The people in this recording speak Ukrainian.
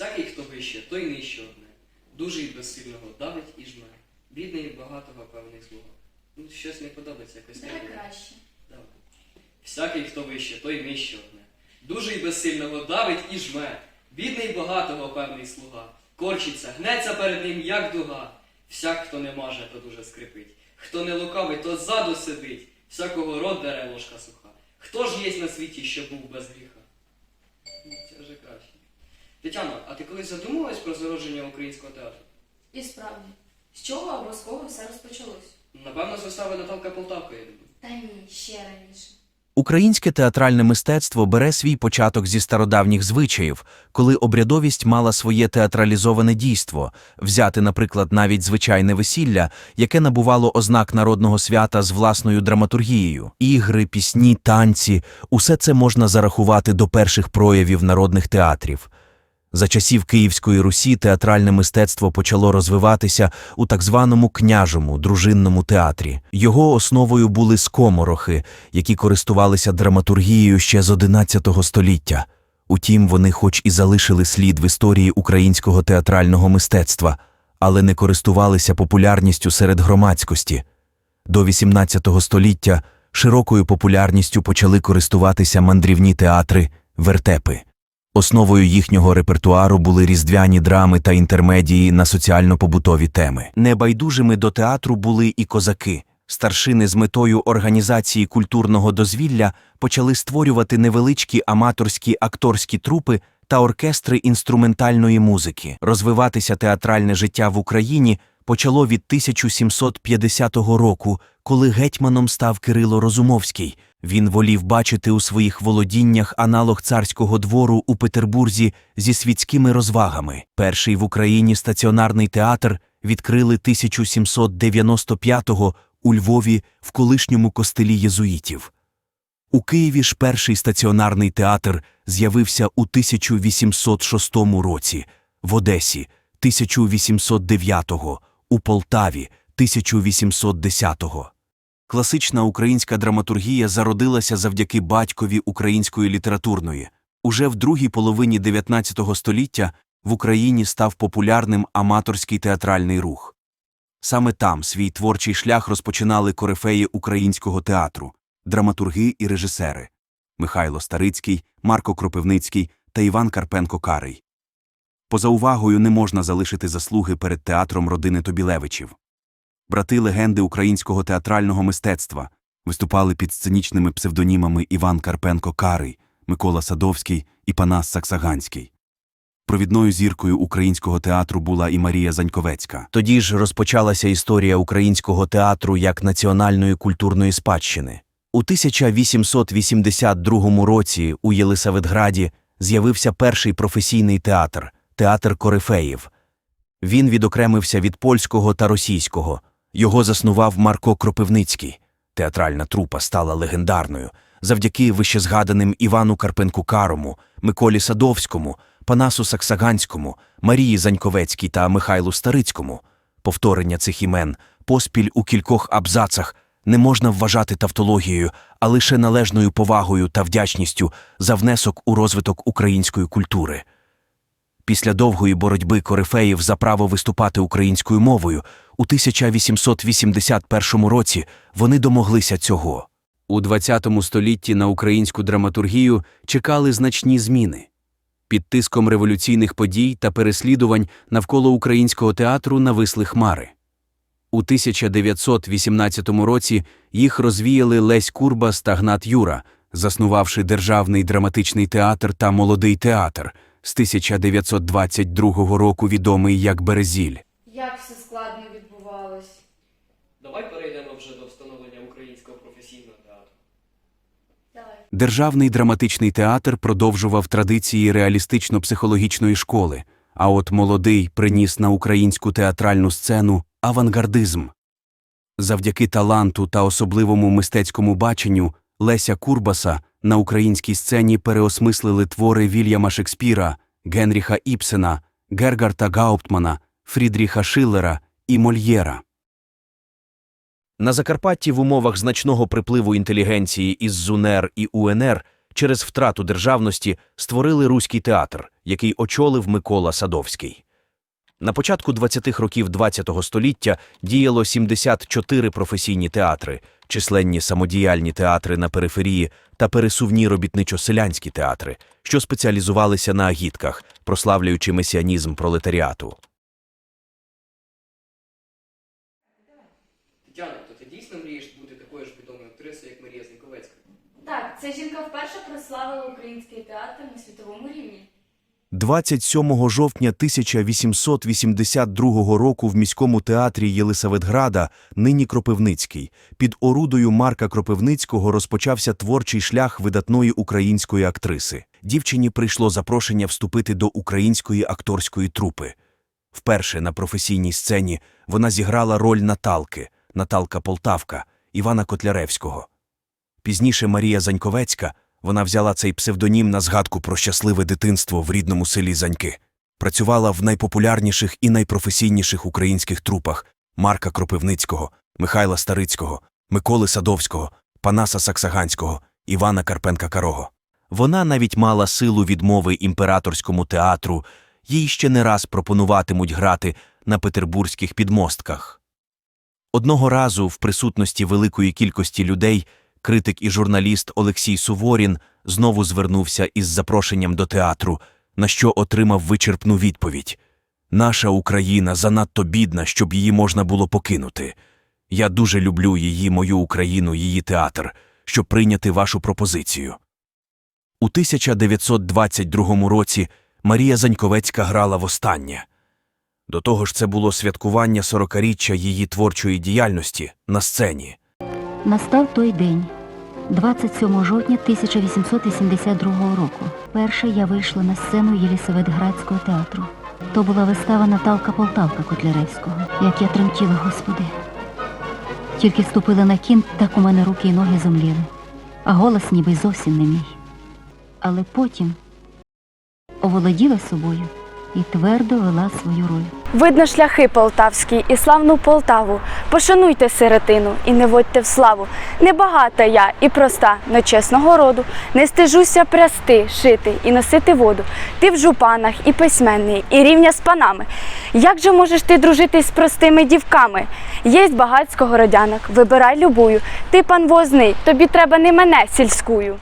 Всякий, хто вище, той нижче одне. Дужий безсильного давить і жме. Бідний і багатого певний слуга. Ну, щось не подобається якось Давай краще. Давай. Всякий, хто вище, той нижче одне. Дужий безсильного давить і жме. Бідний багатого певний слуга. Корчиться, гнеться перед ним, як дуга. Всяк, хто не маже, то дуже скрипить. Хто не лукавий, то ззаду сидить. Всякого рот дере ложка суха. Хто ж єсть на світі, що був без гріха? Ну, Це вже краще. Тетяно, а ти колись задумувалась про зародження українського театру? І справді, з чого або з кого все розпочалось? Напевно, з вистави Наталка Полтавка, я думаю. Та ні, ще раніше. Українське театральне мистецтво бере свій початок зі стародавніх звичаїв, коли обрядовість мала своє театралізоване дійство, взяти, наприклад, навіть звичайне весілля, яке набувало ознак народного свята з власною драматургією. Ігри, пісні, танці усе це можна зарахувати до перших проявів народних театрів. За часів Київської Русі театральне мистецтво почало розвиватися у так званому княжому дружинному театрі. Його основою були скоморохи, які користувалися драматургією ще з XI століття. Утім, вони хоч і залишили слід в історії українського театрального мистецтва, але не користувалися популярністю серед громадськості. До XVIII століття широкою популярністю почали користуватися мандрівні театри, вертепи. Основою їхнього репертуару були різдвяні драми та інтермедії на соціально-побутові теми. Небайдужими до театру були і козаки. Старшини з метою організації культурного дозвілля почали створювати невеличкі аматорські акторські трупи та оркестри інструментальної музики. Розвиватися театральне життя в Україні почало від 1750 року, коли гетьманом став Кирило Розумовський. Він волів бачити у своїх володіннях аналог царського двору у Петербурзі зі світськими розвагами. Перший в Україні стаціонарний театр відкрили 1795-го у Львові в колишньому костелі єзуїтів. У Києві ж перший стаціонарний театр з'явився у 1806 році, в Одесі 1809-го, у Полтаві 1810-го. Класична українська драматургія зародилася завдяки батькові української літературної. Уже в другій половині 19 століття в Україні став популярним аматорський театральний рух. Саме там свій творчий шлях розпочинали корифеї українського театру, драматурги і режисери Михайло Старицький, Марко Кропивницький та Іван Карпенко Карий. Поза увагою не можна залишити заслуги перед театром родини Тобілевичів. Брати легенди українського театрального мистецтва виступали під сценічними псевдонімами Іван Карпенко Карий, Микола Садовський і Панас Саксаганський. Провідною зіркою українського театру була і Марія Заньковецька. Тоді ж розпочалася історія українського театру як національної культурної спадщини. У 1882 році у Єлисаветграді з'явився перший професійний театр театр Корифеїв. Він відокремився від польського та російського. Його заснував Марко Кропивницький. Театральна трупа стала легендарною завдяки вищезгаданим Івану Карпенку Карому, Миколі Садовському, Панасу Саксаганському, Марії Заньковецькій та Михайлу Старицькому. Повторення цих імен, поспіль у кількох абзацах не можна вважати тавтологією, а лише належною повагою та вдячністю за внесок у розвиток української культури. Після довгої боротьби корифеїв за право виступати українською мовою у 1881 році вони домоглися цього. У ХХ столітті на українську драматургію чекали значні зміни. Під тиском революційних подій та переслідувань навколо українського театру нависли хмари. У 1918 році їх розвіяли Лесь Курбас та Гнат Юра, заснувавши Державний драматичний театр та Молодий театр, з 1922 року відомий як Березіль. Як все складно відбувалось. Давай перейдемо вже до встановлення українського професійного театру. Давай. Державний драматичний театр продовжував традиції реалістично-психологічної школи, а от молодий приніс на українську театральну сцену авангардизм. Завдяки таланту та особливому мистецькому баченню Леся Курбаса на українській сцені переосмислили твори Вільяма Шекспіра, Генріха Іпсена, Гергарта Гауптмана, Фрідріха Шиллера і Мольєра. На Закарпатті в умовах значного припливу інтелігенції із ЗУНЕР і УНР через втрату державності створили Руський театр, який очолив Микола Садовський. На початку 20-х років ХХ століття діяло 74 професійні театри, численні самодіяльні театри на периферії та пересувні робітничо-селянські театри, що спеціалізувалися на агітках, прославлюючи месіанізм пролетаріату. Тетяно, то ти дійсно мрієш бути такою ж відомою актрисою, як Марія Зіньковецька? Так, ця жінка вперше прославила український театр на світовому рівні. 27 жовтня 1882 року в міському театрі Єлисаветграда, нині Кропивницький, під орудою Марка Кропивницького розпочався творчий шлях видатної української актриси. Дівчині прийшло запрошення вступити до української акторської трупи. Вперше на професійній сцені вона зіграла роль Наталки, Наталка Полтавка, Івана Котляревського. Пізніше Марія Заньковецька вона взяла цей псевдонім на згадку про щасливе дитинство в рідному селі Заньки. Працювала в найпопулярніших і найпрофесійніших українських трупах Марка Кропивницького, Михайла Старицького, Миколи Садовського, Панаса Саксаганського, Івана Карпенка Карого. Вона навіть мала силу відмови імператорському театру, їй ще не раз пропонуватимуть грати на петербурзьких підмостках. Одного разу, в присутності великої кількості людей, критик і журналіст Олексій Суворін знову звернувся із запрошенням до театру, на що отримав вичерпну відповідь Наша Україна занадто бідна, щоб її можна було покинути. Я дуже люблю її, мою Україну, її театр, щоб прийняти вашу пропозицію. У 1922 році Марія Заньковецька грала востаннє. До того ж, це було святкування 40-річчя її творчої діяльності на сцені. Настав той день, 27 жовтня 1882 року. Перше я вийшла на сцену Єлісаветградського театру. То була вистава Наталка Полтавка Котляревського. Як я тремтіла, Господи. Тільки ступила на кін, так у мене руки і ноги зомліли, а голос ніби зовсім не мій. Але потім оволоділа собою і твердо вела свою роль. Видно шляхи полтавські і славну Полтаву. Пошануйте сиротину і не водьте в славу. Небагата я і проста, но чесного роду. Не стежуся прясти, шити і носити воду. Ти в жупанах і письменний, і рівня з панами. Як же можеш ти дружити з простими дівками? Єсть багатського родянок, вибирай любую. Ти пан возний, тобі треба не мене сільськую.